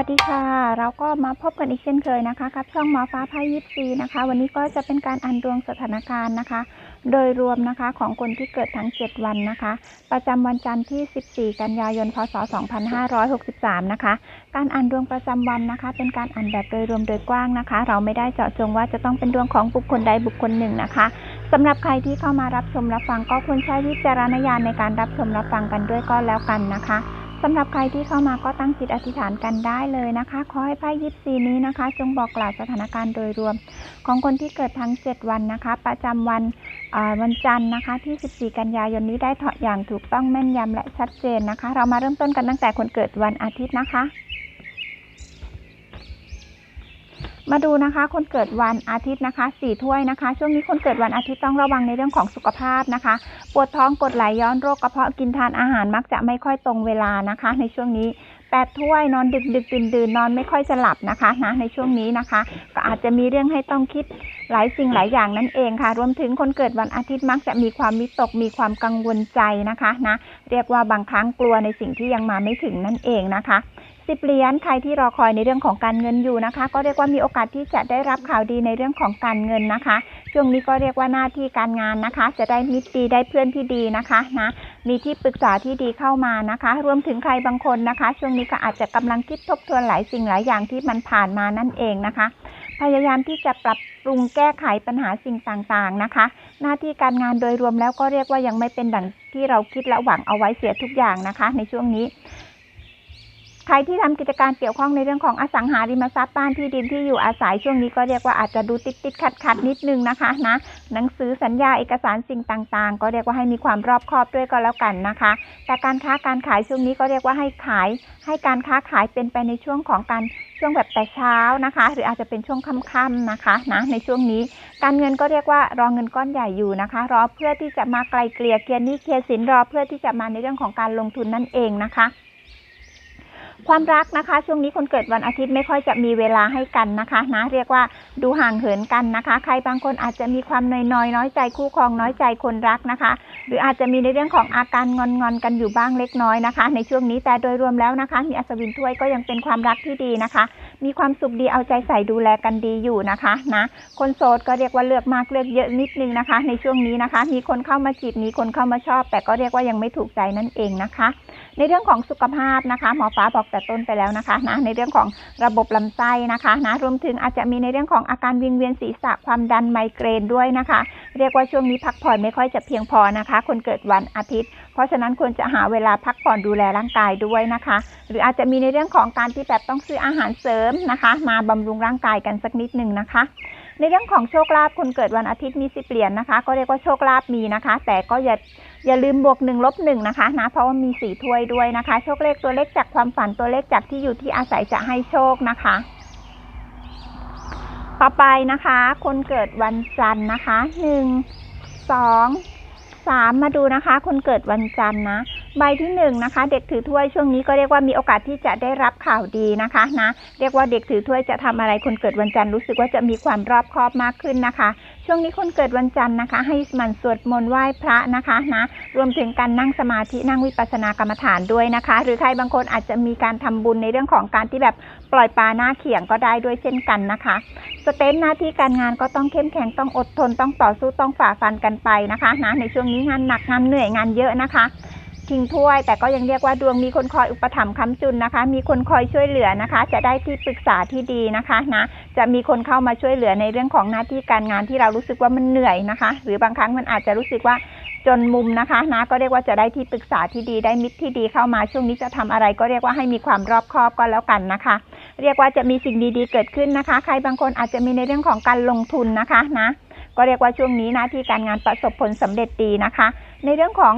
วัสดีค่ะ เราก็มาพบกันอีกเช่นเคยนะคะกับช่องหมอฟ้าพายิปซีนะคะ วันนี้ก็จะเป็นการอ่านดวงสถานการณ์นะคะ โดยรวมนะคะของคนที่เกิดทั้ง 7 วันนะคะ ประจำวันจันทร์ที่ 14 กันยายน พศ 2563 นะคะ การอ่านดวงประจำวันนะคะ เป็นการอ่านแบบโดยรวมโดยกว้างนะคะ เราไม่ได้เจาะจงว่าจะต้องเป็นดวงของบุคคลใดบุคคลหนึ่งนะคะสำหรับใครที่เข้ามารับชมรับฟังก็ควรใช้วิจารณญาณในการรับชมรับฟังกันด้วยก็แล้วกันนะคะ สำหรับใครที่เข้ามาก็ตั้งจิตอธิษฐานกันได้เลยนะคะ ขอให้ไพ่ยิปซีนี้นะคะ จงบอกกล่าวสถานการณ์โดยรวม ของคนที่เกิดทั้ง 7 วันนะคะ ประจำวันวันจันทร์นะคะ ที่ 14 กันยายนนี้ได้ถออย่างถูกต้องแม่นยำและชัดเจนนะคะ เรามาเริ่มต้นกันตั้งแต่คนเกิดวันอาทิตย์นะคะ มาดูนะคะ คนเกิดวันอาทิตย์นะคะสี่ถ้วยนะคะ ช่วงนี้คนเกิดวันอาทิตย์ต้องระวังในเรื่องของสุขภาพนะคะ ปวดท้องกดไหลย้อนโรคกระเพาะกินทานอาหารมักจะไม่ค่อยตรงเวลานะคะ ในช่วงนี้แปดถ้วยนอนดึกดึกดื่นดื่นนอนไม่ค่อยจะหลับนะคะนะในช่วงนี้นะคะ ก็อาจจะมีเรื่องให้ต้องคิดหลายสิ่งหลายอย่างนั่นเองค่ะ รวมถึงคนเกิดวันอาทิตย์มักจะมีความวิตกมีความกังวลใจนะคะนะเรียกว่าบางครั้งกลัวในสิ่งที่ยังมาไม่ถึงนั่นเองนะคะ สิบเหรียญใครที่รอคอยในเรื่องของการเงินอยู่นะคะ ก็เรียกว่ามีโอกาสที่จะได้รับข่าวดีในเรื่องของการเงินนะคะ ช่วงนี้ก็เรียกว่าหน้าที่การงานนะคะ จะได้มิตรดีได้เพื่อนที่ดีนะคะนะมีที่ปรึกษาที่ดีเข้ามานะคะ รวมถึงใครบางคนนะคะ ช่วงนี้ก็อาจจะกำลังคิดทบทวนหลายสิ่งหลายอย่างที่มันผ่านมานั่นเองนะคะ พยายามที่จะปรับปรุงแก้ไขปัญหาสิ่งต่างๆนะคะ หน้าที่การงานโดยรวมแล้วก็เรียกว่ายังไม่เป็นดังที่เราคิดและหวังเอาไว้เสียทุกอย่างนะคะ ในช่วงนี้ ใครที่ทำกิจการเกี่ยวข้องในเรื่องของอสังหาริมทรัพย์บ้านที่ดินที่อยู่อาศัยช่วงนี้ก็เรียกว่าอาจจะดูติดติดขัดขัดนิดนึงนะคะนะหนังสือสัญญาเอกสารสิ่งต่างๆ ก็เรียกว่าให้มีความรอบคอบด้วยก็แล้วกันนะคะ แต่การค้าการขายช่วงนี้ก็เรียกว่าให้ขาย ให้การค้าขายเป็นไปในช่วงของการช่วงแบบแต่เช้านะคะ หรืออาจจะเป็นช่วงค่ำๆนะคะนะในช่วงนี้ การเงินก็เรียกว่ารอเงินก้อนใหญ่อยู่นะคะ รอเพื่อที่จะมาไกลเกลี่ยเคลียร์นี้เคลียร์สินรอเพื่อที่จะมาในเรื่องของการลงทุนนั่นเองนะคะ ความรักนะคะ ช่วงนี้คนเกิดวันอาทิตย์ไม่ค่อยจะมีเวลาให้กันนะคะนะเรียกว่าดูห่างเหินกันนะคะ ใครบางคนอาจจะมีความน้อยน้อยน้อยใจคู่ครองน้อยใจคนรักนะคะ หรืออาจจะมีในเรื่องของอาการงอนงอนกันอยู่บ้างเล็กน้อยนะคะ ในช่วงนี้แต่โดยรวมแล้วนะคะ มีอัศวินถ้วยก็ยังเป็นความรักที่ดีนะคะ มีความสุขดีเอาใจใส่ดูแลกันดีอยู่นะคะนะคนโสดก็เรียกว่าเลือกมากเลือกเยอะนิดนึงนะคะ ในช่วงนี้นะคะ มีคนเข้ามาจีบมีคนเข้ามาชอบ แต่ก็เรียกว่ายังไม่ถูกใจนั่นเองนะคะ ในเรื่องของสุขภาพนะคะหมอฟ้าบอกแต่ต้นไปแล้วนะคะนะในเรื่องของระบบลำไส้นะคะนะรวมถึงอาจจะมีในเรื่องของอาการวิงเวียนศีรษะความดันไมเกรนด้วยนะคะ เรียกว่าช่วงนี้พักผ่อนไม่ค่อยจะเพียงพอนะคะ คนเกิดวันอาทิตย์ เพราะฉะนั้นควรจะหาเวลาพักผ่อนดูแลร่างกายด้วยนะคะ หรืออาจจะมีในเรื่องของการที่แบบต้องซื้ออาหารเสริมนะคะ มาบำรุงร่างกายกันสักนิดหนึ่งนะคะในเรื่องของโชคลาภคนเกิดวันอาทิตย์มีสิเหรียญนะคะ ก็เรียกว่าโชคลาภมีนะคะ แต่ก็อย่า อย่าลืมบวกหนึ่งลบหนึ่งนะคะนะเพราะว่ามีสี่ถ้วยด้วยนะคะ โชคเลขตัวเลขจากความฝันตัวเลขจากที่อยู่ที่อาศัยจะให้โชคนะคะ ต่อไปนะคะ คนเกิดวันจันทร์นะคะหนึ่งสองสามมาดูนะคะ คนเกิดวันจันทร์นะใบที่หนึ่งนะคะ เด็กถือถ้วยช่วงนี้ก็เรียกว่ามีโอกาสที่จะได้รับข่าวดีนะคะนะเรียกว่าเด็กถือถ้วยจะทำอะไรคนเกิดวันจันทร์รู้สึกว่าจะมีความรอบคอบมากขึ้นนะคะ ช่วงนี้คนเกิดวันจันทร์นะคะ ให้มันสวดมนต์ไหว้พระนะคะนะรวมถึงการนั่งสมาธินั่งวิปัสสนากรรมฐานด้วยนะคะ หรือใครบางคนอาจจะมีการทำบุญในเรื่องของการที่แบบปล่อยปลาหน้าเขียงก็ได้ด้วยเช่นกันนะคะสเตนหน้าที่การงานก็ต้องเข้มแข็งต้องอดทนต้องต่อสู้ต้องฝ่าฟันกันไปนะคะนะในช่วงนี้งานหนักงานเหนื่อยงานเยอะนะคะ ทิ้งถ้วย แต่ก็ยังเรียกว่าดวงมีคนคอยอุปถัมภ์ค้ำจุนนะคะ มีคนคอยช่วยเหลือนะคะ จะได้ที่ปรึกษาที่ดีนะคะนะจะมีคนเข้ามาช่วยเหลือในเรื่องของหน้าที่การงานที่เรารู้สึกว่ามันเหนื่อยนะคะ หรือบางครั้งมันอาจจะรู้สึกว่าจนมุมนะคะนะก็เรียกว่าจะได้ที่ปรึกษาที่ดีได้มิตรที่ดีเข้ามาช่วงนี้จะทำอะไรก็เรียกว่าให้มีความรอบคอบก็แล้วกันนะคะ เรียกว่าจะมีสิ่งดีๆเกิดขึ้นนะคะ ใครบางคนอาจจะมีในเรื่องของการลงทุนนะคะนะก็เรียกว่าช่วงนี้หน้าที่การงานประสบผลสำเร็จดีนะคะ ในเรื่องของ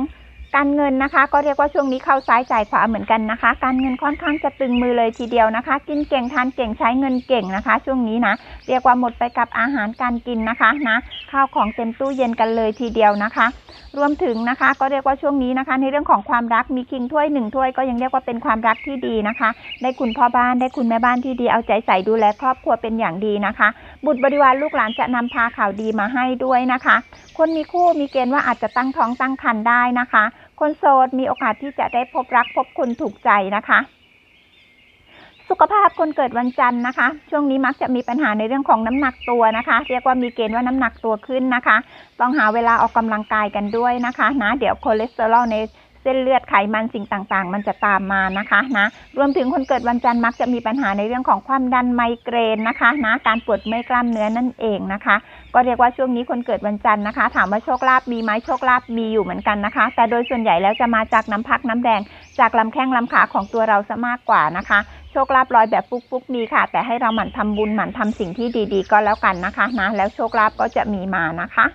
การเงินนะคะ ก็เรียกว่าช่วงนี้เข้าซ้ายจ่ายขวาเหมือนกันนะคะ การเงินค่อนข้างจะตึงมือเลยทีเดียวนะคะ กินเก่งทานเก่งใช้เงินเก่งนะคะ ช่วงนี้นะเรียกว่าหมดไปกับอาหารการกินนะคะนะข้าวของเต็มตู้เย็นกันเลยทีเดียวนะคะ รวมถึงนะคะ ก็เรียกว่าช่วงนี้นะคะ ในเรื่องของความรักมีคิงถ้วยหนึ่งถ้วยก็ยังเรียกว่าเป็นความรักที่ดีนะคะ ได้คุณพ่อบ้านได้คุณแม่บ้านที่ดีเอาใจใส่ดูแลครอบครัวเป็นอย่างดีนะคะ บุตรบริวารลูกหลานจะนำพาข่าวดีมาให้ด้วยนะคะ คนมีคู่มีเกณฑ์ว่าอาจจะตั้งท้องตั้งครรภ์ได้นะคะ คนโสดมีโอกาสที่จะได้พบรักพบคนถูกใจนะคะ สุขภาพคนเกิดวันจันทร์นะคะ ช่วงนี้มักจะมีปัญหาในเรื่องของน้ำหนักตัวนะคะ เรียกว่ามีเกณฑ์ว่าน้ำหนักตัวขึ้นนะคะ ต้องหาเวลาออกกำลังกายกันด้วยนะคะนะเดี๋ยวคอเลสเตอรอลใน เส้นเลือดไขมันสิ่งต่างๆ มันจะตามมานะคะนะรวมถึงคนเกิดวันจันทร์มักจะมีปัญหาในเรื่องของความดันไมเกรนนะคะนะการปวดเมื่อยกล้ามเนื้อนั่นเองนะคะ ก็เรียกว่าช่วงนี้คนเกิดวันจันทร์นะคะ ถามว่าโชคลาภมีไหมโชคลาภมีอยู่เหมือนกันนะคะ แต่โดยส่วนใหญ่แล้วจะมาจากน้ำพักน้ำแดง จากลำแข้งลำขาของตัวเราซะมากกว่านะคะโชคลาภลอยแบบฟุกๆมีค่ะ แต่ให้เราหมั่นทำบุญหมั่นทำสิ่งที่ดีๆ ก็แล้วกันนะคะนะแล้วโชคลาภก็จะมีมานะคะ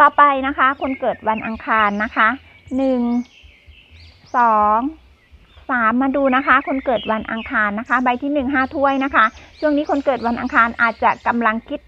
ต่อไปนะคะ คนเกิดวันอังคารนะคะหนึ่งสองสามมาดูนะคะ คนเกิดวันอังคารนะคะ ใบที่หนึ่งห้าถ้วยนะคะ ช่วงนี้คนเกิดวันอังคารอาจจะกำลังคิด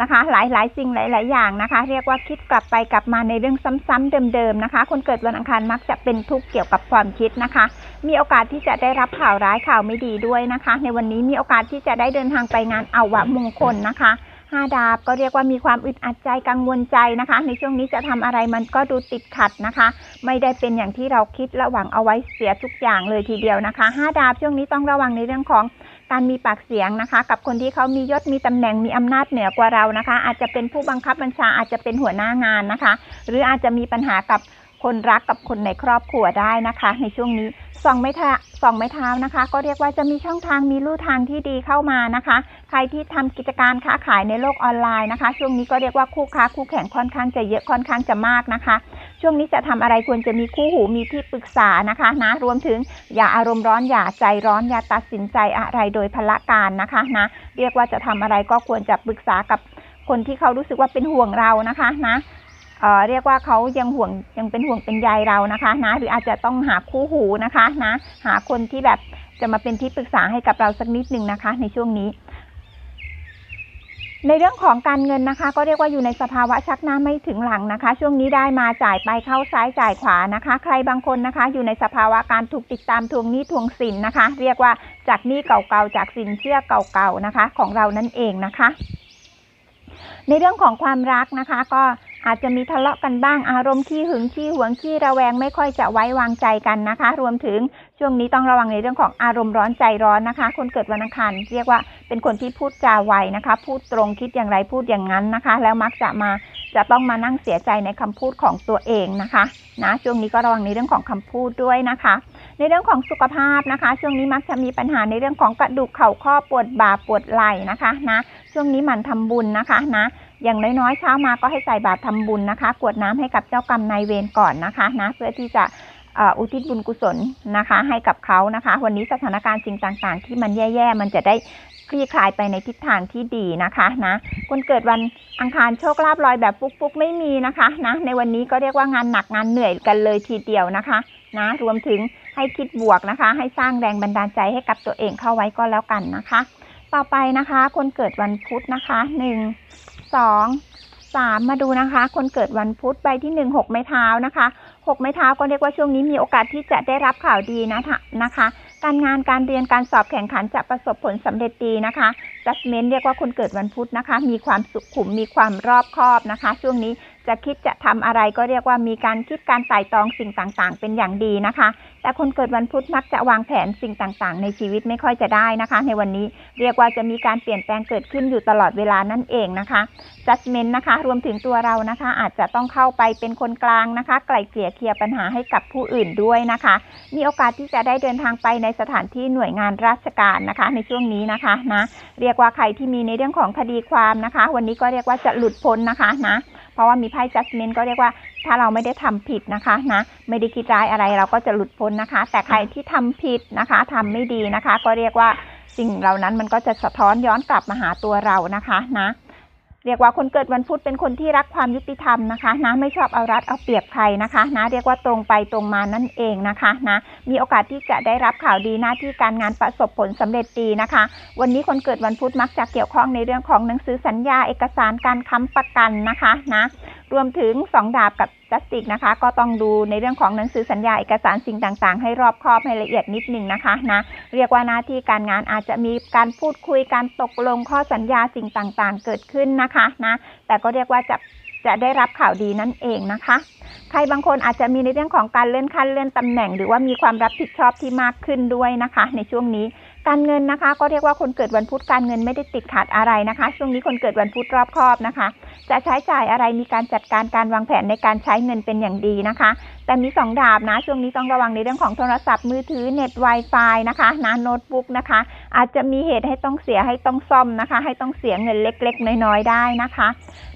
นะคะ หลายๆสิ่งหลาย ๆ อย่างนะคะ เรียกว่าคิดกลับไปกลับมาในเรื่องซ้ำๆเดิม ๆ นะคะ คนเกิดวันอังคารมักจะเป็นทุกข์เกี่ยวกับความคิดนะคะ มีโอกาสที่จะได้รับข่าวร้ายข่าวไม่ดีด้วยนะคะ ในวันนี้มีโอกาสที่จะได้เดินทางไปงานอาวะมงคลนะคะ ห้าดาบ ก็เรียกว่ามีความอึดอัดใจกังวลใจนะคะ ในช่วงนี้จะทำอะไรมันก็ดูติดขัดนะคะ ไม่ได้เป็นอย่างที่เราคิดและหวังเอาไว้เสียทุกอย่างเลยทีเดียวนะคะห้าดาบช่วงนี้ต้องระวังในเรื่องของการมีปากเสียงนะคะ กับคนที่เขามียศมีตำแหน่งมีอำนาจเหนือกว่าเรานะคะ อาจจะเป็นผู้บังคับบัญชาอาจจะเป็นหัวหน้างานนะคะ หรืออาจจะมีปัญหากับ คนรักกับคนในครอบครัวได้นะคะ ในช่วงนี้สองไม้เท้าสองไม้เท้านะคะ ก็เรียกว่าจะมีช่องทางมีลู่ทางที่ดีเข้ามานะคะ ใครที่ทำกิจการค้าขายในโลกออนไลน์นะคะ ช่วงนี้ก็เรียกว่าคู่ค้าคู่แข่งค่อนข้างจะเยอะค่อนข้างจะมากนะคะ ช่วงนี้จะทำอะไรควรจะมีคู่หูมีที่ปรึกษานะคะนะรวมถึงอย่าอารมณ์ร้อนอย่าใจร้อนอย่าตัดสินใจอะไรโดยพละการนะคะนะเรียกว่าจะทำอะไรก็ควรจะปรึกษากับคนที่เขารู้สึกว่าเป็นห่วงเรานะคะนะ เเรียกว่าเขายังห่วงยังเป็นห่วงเป็นใยเรานะคะนะหรืออาจจะต้องหาคู่หูนะคะนะหาคนที่แบบจะมาเป็นที่ปรึกษาให้กับเราสักนิดหนึ่งนะคะ ในช่วงนี้ ในเรื่องของการเงินนะคะ ก็เรียกว่าอยู่ในสภาวะชักหน้าไม่ถึงหลังนะคะ ช่วงนี้ได้มาจ่ายไปเข้าซ้ายจ่ายขวานะคะ ใครบางคนนะคะ อยู่ในสภาวะการถูกติดตามทวงหนี้ทวงสินนะคะ เรียกว่าจากหนี้เก่าๆจากสินเชื่อเก่าๆนะคะ ของเรานั่นเองนะคะ ในเรื่องของความรักนะคะ ก็ อาจจะมีทะเลาะกันบ้างอารมณ์ขี้หึงขี้หวงขี้ระแวงไม่ค่อยจะไว้วางใจกันนะคะ รวมถึงช่วงนี้ต้องระวังในเรื่องของอารมณ์ร้อนใจร้อนนะคะ คนเกิดวันอังคารเรียกว่าเป็นคนที่พูดจาไวนะคะ พูดตรงคิดอย่างไรพูดอย่างนั้นนะคะ แล้วมักจะมาจะต้องมานั่งเสียใจในคำพูดของตัวเองนะคะนะช่วงนี้ก็ระวังในเรื่องของคำพูดด้วยนะคะ ในเรื่องของสุขภาพนะคะ ช่วงนี้มักจะมีปัญหาในเรื่องของกระดูกเข่าข้อปวดบ่าปวดไหล่นะคะนะช่วงนี้หมั่นทำบุญนะคะนะ อย่างน้อยๆเช้ามาก็ให้ใส่บาตรทำบุญนะคะ กวดน้ำให้กับเจ้ากรรมนายเวรก่อนนะคะนะเพื่อที่จะอุทิศบุญกุศลนะคะ ให้กับเขานะคะ วันนี้สถานการณ์สิ่งต่างๆ ที่มันแย่ๆมันจะได้คลี่คลายไปในทิศทางที่ดีนะคะนะคนเกิดวันอังคารโชคลาภลอยแบบฟุกๆไม่มีนะคะนะในวันนี้ก็เรียกว่างานหนักงานเหนื่อยกันเลยทีเดียวนะคะนะรวมถึงให้คิดบวกนะคะ ให้สร้างแรงบันดาลใจให้กับตัวเองเข้าไว้ก็แล้วกันนะคะ ต่อไปนะคะ คนเกิดวันพุธนะคะหนึ่ง สองสามมาดูนะคะ คนเกิดวันพุธใบที่หนึ่งหกไม้เท้านะคะหกไม้เท้าก็เรียกว่าช่วงนี้มีโอกาสที่จะได้รับข่าวดีนะคะนะคะ การงานการเรียนการสอบแข่งขันจะประสบผลสำเร็จดีนะคะ จัสเมนเรียกว่าคนเกิดวันพุธนะคะ มีความสุขุมมีความรอบคอบนะคะ ช่วงนี้จะคิดจะทำอะไรก็เรียกว่ามีการคิดการไต่ตองสิ่งต่างๆ เป็นอย่างดีนะคะ แต่คนเกิดวันพุธมักจะวางแผนสิ่งต่างๆ ในชีวิตไม่ค่อยจะได้นะคะ ในวันนี้เรียกว่าจะมีการเปลี่ยนแปลงเกิดขึ้นอยู่ตลอดเวลานั่นเองนะคะ judgment นะคะ รวมถึงตัวเรานะคะ อาจจะต้องเข้าไปเป็นคนกลางนะคะ ไกล่เกลี่ยเคลียร์ปัญหาให้กับผู้อื่นด้วยนะคะ มีโอกาสที่จะได้เดินทางไปในสถานที่หน่วยงานราชการนะคะ ในช่วงนี้นะคะนะเรียกกว่าใครที่มีในเรื่องของคดีความนะคะ วันนี้ก็เรียกว่าจะหลุดพ้นนะคะนะเพราะว่ามีไพ่จัสมินก็เรียกว่าถ้าเราไม่ได้ทำผิดนะคะนะไม่ได้คิดร้ายอะไรเราก็จะหลุดพ้นนะคะ แต่ใครที่ทำผิดนะคะทำไม่ดีนะคะ ก็เรียกว่าสิ่งเหล่านั้นมันก็จะสะท้อนย้อนกลับมาหาตัวเรานะคะนะ เรียกว่าคนเกิดวันพุธเป็นคนที่รักความยุติธรรมนะคะนะไม่ชอบเอารัดเอาเปรียบใครนะคะนะเรียกว่าตรงไปตรงมานั่นเองนะคะนะมีโอกาสที่จะได้รับข่าวดีหน้าที่การงานประสบผลสำเร็จดีนะคะ วันนี้คนเกิดวันพุธมักจะเกี่ยวข้องในเรื่องของหนังสือสัญญาเอกสารการค้ำประกันนะคะนะ รวมถึงสองดาบกับจัสติกนะคะ ก็ต้องดูในเรื่องของหนังสือสัญญาเอกสารสิ่งต่างๆ ให้รอบคอบให้ละเอียดนิดนึงนะคะนะเรียกว่าหน้าที่การงานอาจจะมีการพูดคุยการตกลงข้อสัญญาสิ่งต่างๆ เกิดขึ้นนะคะนะแต่ก็เรียกว่าจะจะได้รับข่าวดีนั่นเองนะคะ ใครบางคนอาจจะมีในเรื่องของการเลื่อนขั้นเลื่อนตำแหน่ง หรือว่ามีความรับผิดชอบที่มากขึ้นด้วยนะคะ ในช่วงนี้ การเงินนะคะ ก็เรียกว่าคนเกิดวันพุธการเงินไม่ได้ติดขัดอะไรนะคะ ช่วงนี้คนเกิดวันพุธรอบคอบนะคะ จะใช้จ่ายอะไรมีการจัดการการวางแผนในการใช้เงินเป็นอย่างดีนะคะแต่มีสองดาบนะ ช่วงนี้ต้องระวังในเรื่องของโทรศัพท์มือถือเน็ต Wi-Fi นะคะนะโน้ตบุ๊กนะคะ อาจจะมีเหตุให้ต้องเสียให้ต้องซ่อมนะคะ ให้ต้องเสียเงินเล็ก ๆ น้อยๆได้นะคะ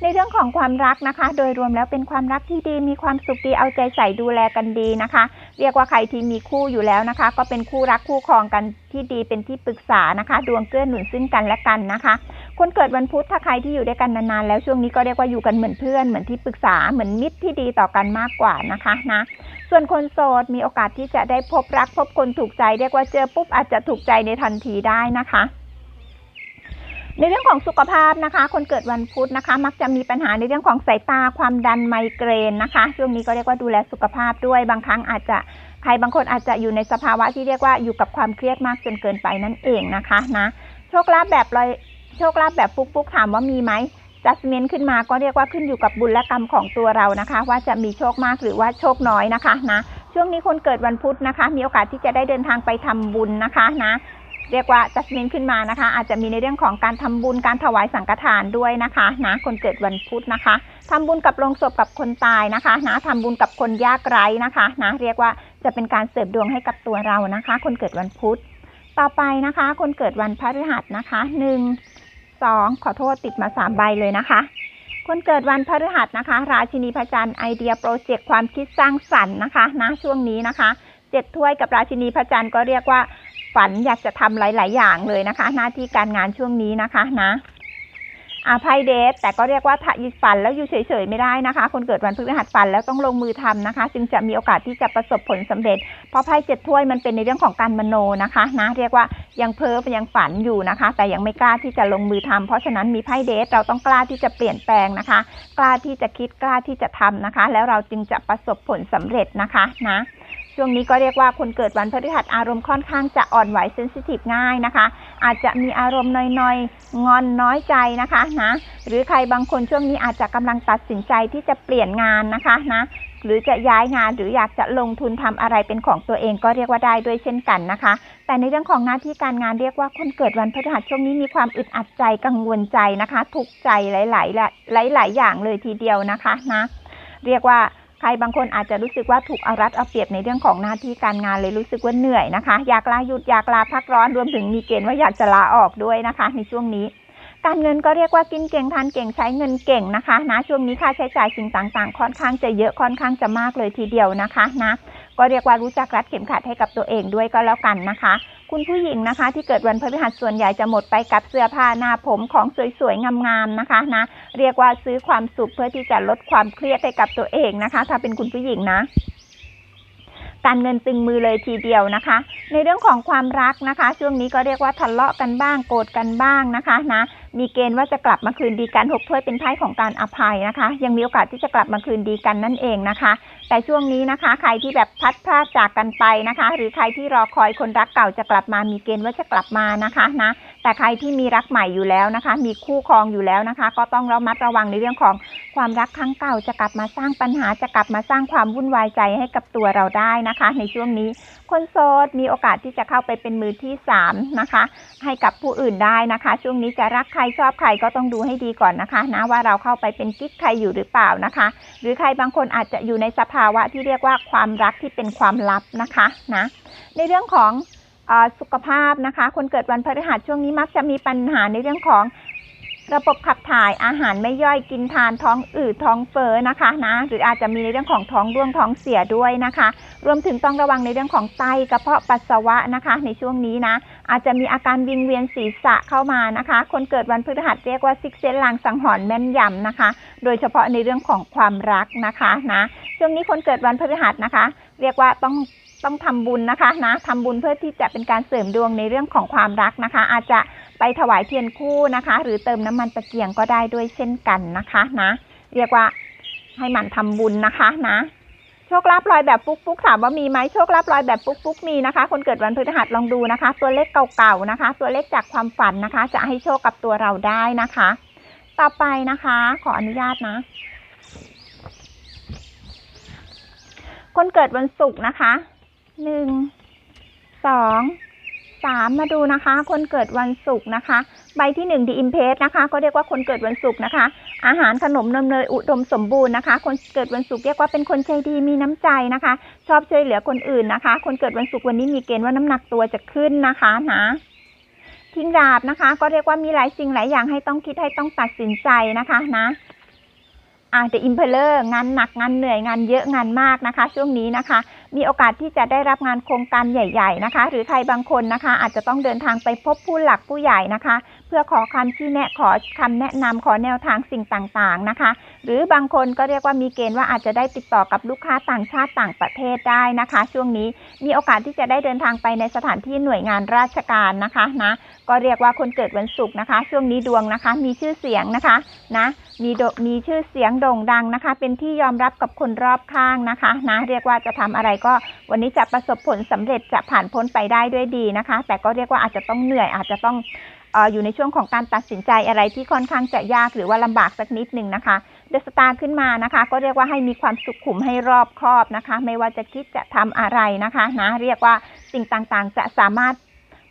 ในเรื่องของความรักนะคะ โดยรวมแล้วเป็นความรักที่ดีมีความสุขดีเอาใจใส่ดูแลกันดีนะคะ เรียกว่าใครที่มีคู่อยู่แล้วนะคะ ก็เป็นคู่รักคู่ครองกันที่ดีเป็นที่ปรึกษานะคะ ดวงเกื้อหนุนซึ่งกันและกันนะคะ คนเกิดวันพุธถ้าใครที่อยู่ด้วยกันนานๆแล้วช่วงนี้ก็เรียกว่าอยู่กันเหมือนเพื่อนเหมือนที่ปรึกษาเหมือนมิตรที่ดีต่อกันมากกว่านะคะนะ ส่วนคนโสดมีโอกาสที่จะได้พบรัก พบคนถูกใจ เรียกว่าเจอปุ๊บอาจจะถูกใจในทันทีได้นะคะในเรื่องของสุขภาพนะคะ คนเกิดวันพุธนะคะ มักจะมีปัญหาในเรื่องของสายตาความดันไมเกรนนะคะ ช่วงนี้ก็เรียกว่าดูแลสุขภาพด้วยบางครั้งอาจจะใครบางคนอาจจะอยู่ในสภาวะที่เรียกว่าอยู่กับความเครียดมากจนเกินไปนั่นเองนะคะนะโชคลาภแบบลอย โชคลาภแบบฟุกๆถามว่ามีไหมจัสเมนขึ้นมาก็เรียกว่าขึ้นอยู่กับบุญและกรรมของตัวเรานะคะ ว่าจะมีโชคมากหรือว่าโชคน้อยนะคะนะช่วงนี้คนเกิดวันพุธนะคะ มีโอกาสที่จะได้เดินทางไปทำบุญนะคะนะเรียกว่าจัสมินขึ้นมานะคะ อาจจะมีในเรื่องของการทำบุญการถวายสังฆทานด้วยนะคะนะคนเกิดวันพุธนะคะทำบุญกับโลงศพกับคนตายนะคะนะทำบุญกับคนยากไร้นะคะนะเรียกว่าจะเป็นการเสริมดวงให้กับตัวเรานะคะ คนเกิดวันพุธต่อไปนะคะ คนเกิดวันพฤหัสนะคะหนึ่ง สองขอโทษติดมาสามใบเลยนะคะคนเกิดวันพฤหัสนะคะ ราชินีพระจันทร์ไอเดียโปรเจกต์ความคิดสร้างสรรค์นะคะนะช่วงนี้นะคะเจ็ดถ้วยกับราชินีพระจันทร์ก็เรียกว่าฝันอยากจะทำหลาย ๆ อย่างเลยนะคะ หน้าที่การงานช่วงนี้นะคะนะ อาภัยเดทแต่ก็เรียกว่าถ้ายิฝันแล้วอยู่เฉยๆไม่ได้นะคะ คนเกิดวันพฤหัสฝันแล้วต้องลงมือทำนะคะ จึงจะมีโอกาสที่จะประสบผลสำเร็จ เพราะไพ่เจ็ดถ้วยมันเป็นในเรื่องของการมโนนะคะนะเรียกว่ายังเพ้อยังฝันอยู่นะคะ แต่ยังไม่กล้าที่จะลงมือทำเพราะฉะนั้นมีไพ่เดทเราต้องกล้าที่จะเปลี่ยนแปลงนะคะ กล้าที่จะคิดกล้าที่จะทำนะคะ แล้วเราจึงจะประสบผลสำเร็จนะคะนะ ช่วงนี้ก็เรียกว่าคนเกิดวันพฤหัสอารมณ์ค่อนข้างจะอ่อนไหวเซนซิทีฟง่ายนะคะ อาจจะมีอารมณ์น้อยๆ งอนน้อยใจนะคะนะหรือใครบางคนช่วงนี้อาจจะกำลังตัดสินใจที่จะเปลี่ยนงานนะคะนะหรือจะย้ายงานหรืออยากจะลงทุนทำอะไรเป็นของตัวเองก็เรียกว่าได้ด้วยเช่นกันนะคะ แต่ในเรื่องของหน้าที่การงานเรียกว่าคนเกิดวันพฤหัสช่วงนี้มีความอึดอัดใจกังวลใจนะคะ ทุกใจหลายๆหลายๆอย่างเลยทีเดียวนะคะนะเรียกว่า รบางคนอาจจะรู้สึกว่าถูกเอารัดเอาเปรียบในเรื่องของหน้าที่การงานเลยรู้สึกว่าเหนื่อยนะคะ อยากลาหยุดอยากลาพักร้อนรวมถึงมีเกณฑ์ว่าอยากจะลาออกด้วยนะคะ ในช่วงนี้ การเงินก็เรียกว่ากินเก่งทานเก่งใช้เงินเก่งนะคะนะช่วงนี้ค่าใช้จ่ายสิ่งต่างๆ ค่อนข้างจะเยอะค่อนข้างจะมากเลยทีเดียวนะคะนะก็เรียกว่ารู้จักรัดเข็มขัดให้กับตัวเองด้วยก็แล้วกันนะคะ คุณผู้หญิงนะคะที่เกิดวันพฤหัสส่วนใหญ่จะหมดไปกับเสื้อผ้าหน้าผมของสวยๆงามๆนะคะนะเรียกว่าซื้อความสุขเพื่อที่จะลดความเครียดให้กับตัวเองนะคะ ถ้าเป็นคุณผู้หญิงนะการเงินตึงมือเลยทีเดียวนะคะ ในเรื่องของความรักนะคะ ช่วงนี้ก็เรียกว่าทะเลาะกันบ้างโกรธกันบ้างนะคะนะมีเกณฑ์ว่าจะกลับมาคืนดีกันหกถ้วยเป็นไพ่ของการอภัยนะคะ ยังมีโอกาสที่จะกลับมาคืนดีกันนั่นเองนะคะแต่ช่วงนี้นะคะ ใครที่แบบพัดพรากจากกันไปนะคะ หรือใครที่รอคอยคนรักเก่าจะกลับมามีเกณฑ์ว่าจะกลับมานะคะนะแต่ใครที่มีรักใหม่อยู่แล้วนะคะ มีคู่ครองอยู่แล้วนะคะ ก็ต้องระมัดระวังในเรื่องของความรักครั้งเก่าจะกลับมาสร้างปัญหาจะกลับมาสร้างความวุ่นวายใจให้กับตัวเราได้นะคะ ในช่วงนี้คนโสดมีโอกาสที่จะเข้าไปเป็นมือที่สามนะคะ ให้กับผู้อื่นได้นะคะ ช่วงนี้จะรักใครชอบใครก็ต้องดูให้ดีก่อนนะคะนะว่าเราเข้าไปเป็นกิ๊กใครอยู่หรือเปล่านะคะ หรือใครบางคนอาจจะอยู่ในสภภาวะที่เรียกว่าความรักที่เป็นความลับนะคะนะในเรื่องของอสุขภาพนะคะ คนเกิดวันพฤหัสช่วงนี้มักจะมีปัญหาในเรื่องของ ระบบขับถ่ายอาหารไม่ย่อยกินทานท้องอืดท้องเฟ้อนะคะนะหรืออาจจะมีในเรื่องของท้องร่วงท้องเสียด้วยนะคะ รวมถึงต้องระวังในเรื่องของไตกระเพาะปัสสาวะนะคะ ในช่วงนี้นะ อาจจะมีอาการวิงเวียนศีรษะเข้ามานะคะ คนเกิดวันพฤหัสเรียกว่าซิกเซนลางสังหรณ์แม่นยำนะคะ โดยเฉพาะในเรื่องของความรักนะคะนะช่วงนี้คนเกิดวันพฤหัสนะคะ เรียกว่าต้องต้องทำบุญนะคะนะทำบุญเพื่อที่จะเป็นการเสริมดวงในเรื่องของความรักนะคะ อาจจะ ไปถวายเทียนคู่นะคะ หรือเติมน้ำมันตะเกียงก็ได้ด้วยเช่นกันนะคะนะ เรียกว่าให้มันทำบุญนะคะนะโชคลาภลอยแบบปุ๊กปุ๊กถามว่ามีไหมโชคลาภลอยแบบปุ๊กปุ๊กมีนะคะ คนเกิดวันพฤหัสลองดูนะคะ ตัวเลขเก่าๆนะคะ ตัวเลขจากความฝันนะคะ จะให้โชคกับตัวเราได้นะคะ ต่อไปนะคะ ขออนุญาตนะ คนเกิดวันศุกร์นะคะหนึ่งสอง สามมาดูนะคะ คนเกิดวันศุกร์นะคะ ใบที่หนึ่งดีอิมเพสนะคะก็เรียกว่าคนเกิดวันศุกร์นะคะ อาหารขนมนมเนยอุดมสมบูรณ์นะคะ คนเกิดวันศุกร์เรียกว่าเป็นคนใจดีมีน้ำใจนะคะ ชอบช่วยเหลือคนอื่นนะคะ คนเกิดวันศุกร์วันนี้มีเกณฑ์ว่าน้ำหนักตัวจะขึ้นนะคะนะทิ้งดาบนะคะ ก็เรียกว่ามีหลายสิ่งหลายอย่างให้ต้องคิดให้ต้องตัดสินใจนะคะนะ อาเดอะอิมเพลเลอร์งานหนักงานเหนื่อยงานเยอะงานมากนะคะ ช่วงนี้นะคะ มีโอกาสที่จะได้รับงานโครงการใหญ่ๆนะคะ หรือใครบางคนนะคะ อาจจะต้องเดินทางไปพบผู้หลักผู้ใหญ่นะคะ เพื่อขอคำชี้แนะขอคำแนะนำขอแนวทางสิ่งต่างๆนะคะ หรือบางคนก็เรียกว่ามีเกณฑ์ว่าอาจจะได้ติดต่อกับลูกค้าต่างชาติต่างประเทศได้นะคะ ช่วงนี้มีโอกาสที่จะได้เดินทางไปในสถานที่หน่วยงานราชการนะคะนะก็เรียกว่าคนเกิดวันศุกร์นะคะ ช่วงนี้ดวงนะคะ มีชื่อเสียงนะคะนะ มีโดมีชื่อเสียงโด่งดังนะคะ เป็นที่ยอมรับกับคนรอบข้างนะคะนะเรียกว่าจะทำอะไรก็วันนี้จะประสบผลสำเร็จจะผ่านพ้นไปได้ด้วยดีนะคะ แต่ก็เรียกว่าอาจจะต้องเหนื่อยอาจจะต้องอออยู่ในช่วงของการตัดสินใจอะไรที่ค่อนข้างจะยากหรือว่าลำบากสักนิดหนึ่งนะคะเดสตาขึ้นมานะคะ ก็เรียกว่าให้มีความสุขขุมให้รอบคอบนะคะ ไม่ว่าจะคิดจะทำอะไรนะคะนะเรียกว่าสิ่งต่างๆ จะสามารถ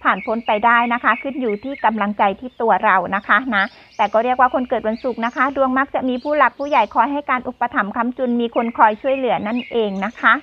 ผ่านพ้นไปได้นะคะ ขึ้นอยู่ที่กำลังใจที่ตัวเรานะคะนะแต่ก็เรียกว่าคนเกิดวันศุกร์นะคะ ดวงมักจะมีผู้หลักผู้ใหญ่คอยให้การอุปถัมภ์ค้ำจุนมีคนคอยช่วยเหลือนั่นเองนะคะ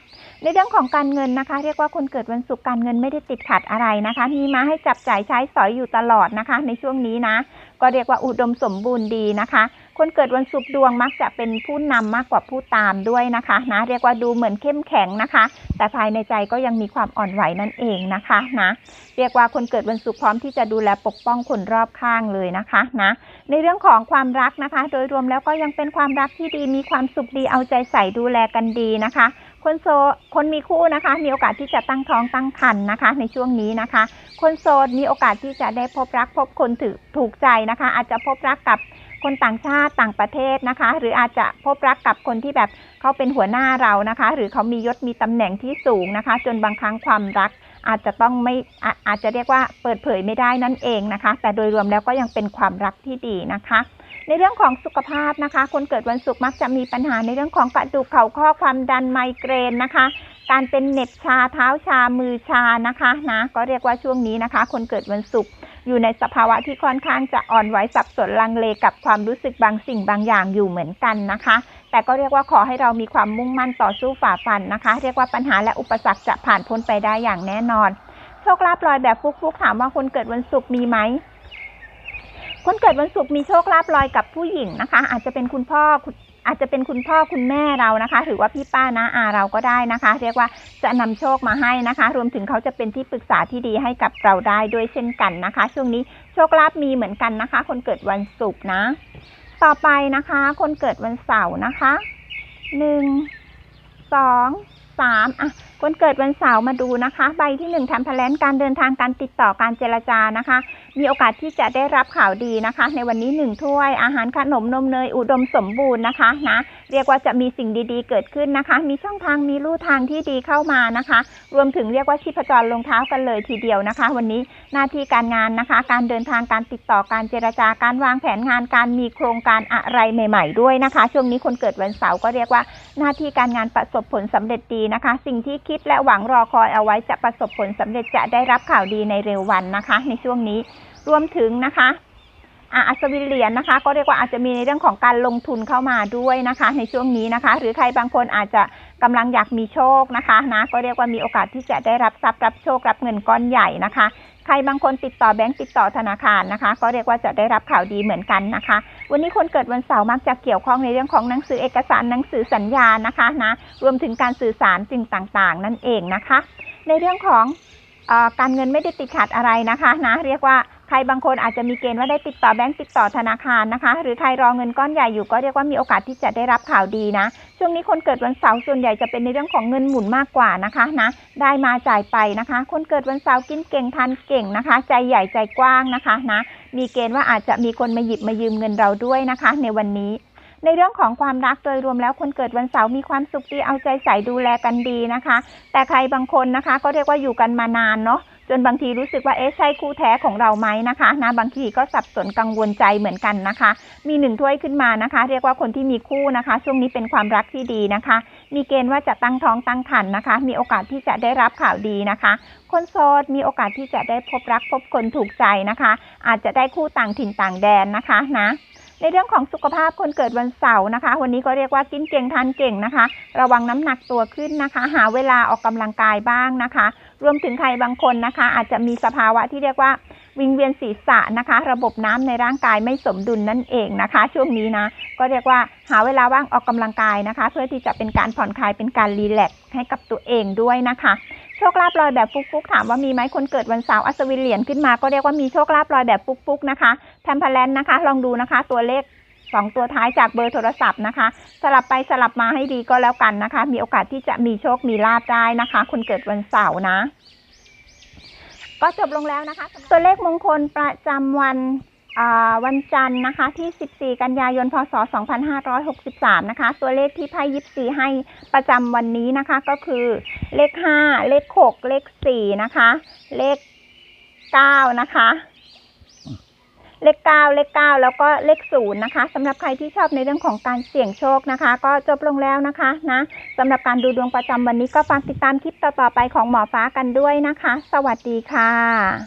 ในเรื่องของการเงินนะคะ เรียกว่าคนเกิดวันศุกร์การเงินไม่ได้ติดขัดอะไรนะคะ มีมาให้จับจ่ายใช้สอยอยู่ตลอดนะคะ ในช่วงนี้นะ ก็เรียกว่าอุดมสมบูรณ์ดีนะคะ คนเกิดวันศุกร์ดวงมักจะเป็นผู้นำมากกว่าผู้ตามด้วยนะคะนะเรียกว่าดูเหมือนเข้มแข็งนะคะ แต่ภายในใจก็ยังมีความอ่อนไหวนั่นเองนะคะนะเรียกว่าคนเกิดวันศุกร์พร้อมที่จะดูแลปกป้องคนรอบข้างเลยนะคะนะในเรื่องของความรักนะคะ โดยรวมแล้วก็ยังเป็นความรักที่ดีมีความสุขดีเอาใจใส่ดูแลกันดีนะคะ คนโสดคนมีคู่นะคะ มีโอกาสที่จะตั้งท้องตั้งครรภ์นะคะ ในช่วงนี้นะคะ คนโสดมีโอกาสที่จะได้พบรักพบคนถือถูกใจนะคะ อาจจะพบรักกับคนต่างชาติต่างประเทศนะคะ หรืออาจจะพบรักกับคนที่แบบเขาเป็นหัวหน้าเรานะคะ หรือเขามียศมีตำแหน่งที่สูงนะคะ จนบางครั้งความรักอาจจะต้องไม่อาอาจจะเรียกว่าเปิดเผยไม่ได้นั่นเองนะคะ แต่โดยรวมแล้วก็ยังเป็นความรักที่ดีนะคะ ในเรื่องของสุขภาพนะคะ คนเกิดวันศุกร์มักจะมีปัญหาในเรื่องของกระดูกเข่าข้อความดันไมเกรนนะคะ การเป็นเน็บชาเท้าชามือชานะคะนะก็เรียกว่าช่วงนี้นะคะ คนเกิดวันศุกร์อยู่ในสภาวะที่ค่อนข้างจะอ่อนไหวสับสนลังเลกับความรู้สึกบางสิ่งบางอย่างอยู่เหมือนกันนะคะ แต่ก็เรียกว่าขอให้เรามีความมุ่งมั่นต่อสู้ฝ่าฟันนะคะ เรียกว่าปัญหาและอุปสรรคจะผ่านพ้นไปได้อย่างแน่นอน โชคลาภลอยแบบฟุกๆถามว่าคนเกิดวันศุกร์มีไหม คนเกิดวันศุกร์มีโชคลาภลอยกับผู้หญิงนะคะ อาจจะเป็นคุณพ่ออาจจะเป็นคุณพ่อคุณแม่เรานะคะ หรือว่าพี่ป้านะอาเราก็ได้นะคะ เรียกว่าจะนำโชคมาให้นะคะ รวมถึงเขาจะเป็นที่ปรึกษาที่ดีให้กับเราได้ด้วยเช่นกันนะคะ ช่วงนี้โชคลาภมีเหมือนกันนะคะ คนเกิดวันศุกร์นะ ต่อไปนะคะ คนเกิดวันเสาร์นะคะหนึ่งสอง 3อะคนเกิดวันเสาร์มาดูนะคะ ใบที่หนึ่งทำแพลนการเดินทางการติดต่อการเจรจานะคะ มีโอกาสที่จะได้รับข่าวดีนะคะ ในวันนี้หนึ่งถ้วยอาหารขนมนมเนยอุดมสมบูรณ์นะคะนะ เรียกว่าจะมีสิ่งดีๆ เกิดขึ้นนะคะ มีช่องทางมีลู่ทางที่ดีเข้ามานะคะ รวมถึงเรียกว่าชีพจรลงเท้ากันเลยทีเดียวนะคะ วันนี้หน้าที่การงานนะคะ การเดินทางการติดต่อการเจรจาการวางแผนงานการมีโครงการอะไรใหม่ ๆ ด้วยนะคะ ช่วงนี้คนเกิดวันเสาร์ก็เรียกว่าหน้าที่การงานประสบผลสำเร็จดีนะคะ สิ่งที่คิดและหวังรอคอยเอาไว้จะประสบผลสำเร็จจะได้รับข่าวดีในเร็ววันนะคะ ในช่วงนี้รวมถึงนะคะ อะอัศวินเหรียญนะคะ ก็เรียกว่าอาจจะมีในเรื่องของการลงทุนเข้ามาด้วยนะคะ ในช่วงนี้นะคะ หรือใครบางคนอาจจะกำลังอยากมีโชคนะคะนะก็เรียกว่ามีโอกาสที่จะได้รับทรัพย์รับโชครับเงินก้อนใหญ่นะคะ ใครบางคนติดต่อแบงก์ติดต่อธนาคารนะคะ ก็เรียกว่าจะได้รับข่าวดีเหมือนกันนะคะ วันนี้คนเกิดวันเสาร์มักจะเกี่ยวข้องในเรื่องของหนังสือเอกสารหนังสือสัญญานะคะนะรวมถึงการสื่อสารสิ่งต่างๆ นั่นเองนะคะ ในเรื่องของ การเงินไม่ได้ติดขัดอะไรนะคะนะเรียกว่าใครบางคนอาจจะมีเกณฑ์ว่าได้ติดต่อแบงก์ติดต่อธนาคารนะคะ หรือใครรอเงินก้อนใหญ่อยู่ก็เรียกว่ามีโอกาสที่จะได้รับข่าวดีนะ ช่วงนี้คนเกิดวันเสาร์ส่วนใหญ่จะเป็นในเรื่องของเงินหมุนมากกว่านะคะนะได้มาจ่ายไปนะคะ คนเกิดวันเสาร์กินเก่งทานเก่งนะคะ ใจใหญ่ใจกว้างนะคะนะมีเกณฑ์ว่าอาจจะมีคนมาหยิบมายืมเงินเราด้วยนะคะ ในวันนี้ ในเรื่องของความรักโดยรวมแล้วคนเกิดวันเสาร์มีความสุขดีเอาใจใส่ดูแลกันดีนะคะ แต่ใครบางคนนะคะ ก็เรียกว่าอยู่กันมานานเนาะจนบางทีรู้สึกว่าเอ๊ะใช่คู่แท้ของเราไหมนะคะนะบางทีก็สับสนกังวลใจเหมือนกันนะคะ มีหนึ่งถ้วยขึ้นมานะคะ เรียกว่าคนที่มีคู่นะคะ ช่วงนี้เป็นความรักที่ดีนะคะ มีเกณฑ์ว่าจะตั้งท้องตั้งครรภ์นะคะ มีโอกาสที่จะได้รับข่าวดีนะคะ คนโสดมีโอกาสที่จะได้พบรักพบคนถูกใจนะคะ อาจจะได้คู่ต่างถิ่นต่างแดนนะคะนะ ในเรื่องของสุขภาพคนเกิดวันเสาร์นะคะ วันนี้ก็เรียกว่ากินเก่งทานเก่งนะคะ ระวังน้ำหนักตัวขึ้นนะคะ หาเวลาออกกำลังกายบ้างนะคะ รวมถึงใครบางคนนะคะ อาจจะมีสภาวะที่เรียกว่าวิงเวียนศีรษะนะคะ ระบบน้ำในร่างกายไม่สมดุลนั่นเองนะคะ ช่วงนี้นะก็เรียกว่าหาเวลาว่างออกกำลังกายนะคะ เพื่อที่จะเป็นการผ่อนคลายเป็นการรีแลกซ์ให้กับตัวเองด้วยนะคะโชคลาภลอยแบบฟุกๆถามว่ามีไหมคนเกิดวันเสาร์อัศวินเหรียญขึ้นมาก็เรียกว่ามีโชคลาภลอยแบบฟุกๆนะคะ แทมเพลนนะคะ ลองดูนะคะ ตัวเลขสองตัวท้ายจากเบอร์โทรศัพท์นะคะ สลับไปสลับมาให้ดีก็แล้วกันนะคะ มีโอกาสที่จะมีโชคมีลาภได้นะคะ คนเกิดวันเสาร์นะ ก็จบลงแล้วนะคะ ตัวเลขมงคลประจำวันวันจันทร์นะคะที่ 14 กันยายน พศ 2563 นะคะ ตัวเลขที่ไพ่ยิปซีให้ประจำวันนี้นะคะ ก็คือเลข 5 เลข 6 เลข 4 นะคะ เลข 9 นะคะ เลข9เลข9แล้วก็เลข0นะคะสำหรับใครที่ชอบในเรื่องของการเสี่ยงโชคนะคะ ก็จบลงแล้วนะคะนะสำหรับการดูดวงประจำวันนี้ก็ฝากติดตามคลิปต่อๆไปของหมอฟ้ากันด้วยนะคะ สวัสดีค่ะ